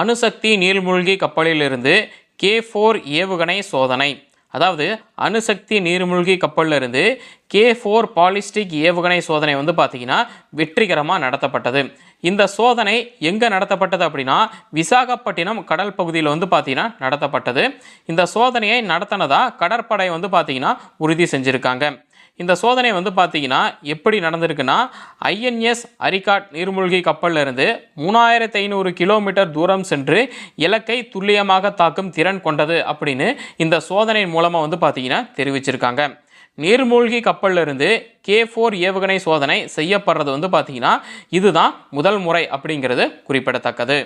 அணுசக்தி நீர்மூழ்கி கப்பலிலிருந்து K four ஏவுகணை சோதனை. அதாவது அணுசக்தி நீர்மூழ்கி கப்பலிலிருந்து கே ஃபோர் பாலிஸ்டிக் ஏவுகணை சோதனை வந்து பார்த்தீங்கன்னா வெற்றிகரமாக நடத்தப்பட்டது. இந்த சோதனை எங்கே நடத்தப்பட்டது அப்படின்னா விசாகப்பட்டினம் கடல் பகுதியில் வந்து பார்த்தீங்கன்னா நடத்தப்பட்டது. இந்த சோதனையை நடத்தினதாக கடற்படை வந்து பார்த்திங்கன்னா உறுதி செஞ்சுருக்காங்க. இந்த சோதனை வந்து பார்த்தீங்கன்னா எப்படி நடந்திருக்குன்னா ஐஎன்எஸ் அரிகாட் நீர்மூழ்கி கப்பலிலிருந்து மூணாயிரத்து ஐநூறு கிலோமீட்டர் தூரம் சென்று இலக்கை துல்லியமாக தாக்கும் திறன் கொண்டது அப்படின்னு இந்த சோதனை மூலமாக வந்து பார்த்தீங்கன்னா தெரிவிச்சிருக்காங்க. நீர்மூழ்கி கப்பலிலிருந்து கே ஃபோர் ஏவுகணை சோதனை செய்யப்படுறது வந்து பார்த்தீங்கன்னா இதுதான் முதல் முறை அப்படிங்கிறது குறிப்பிடத்தக்கது.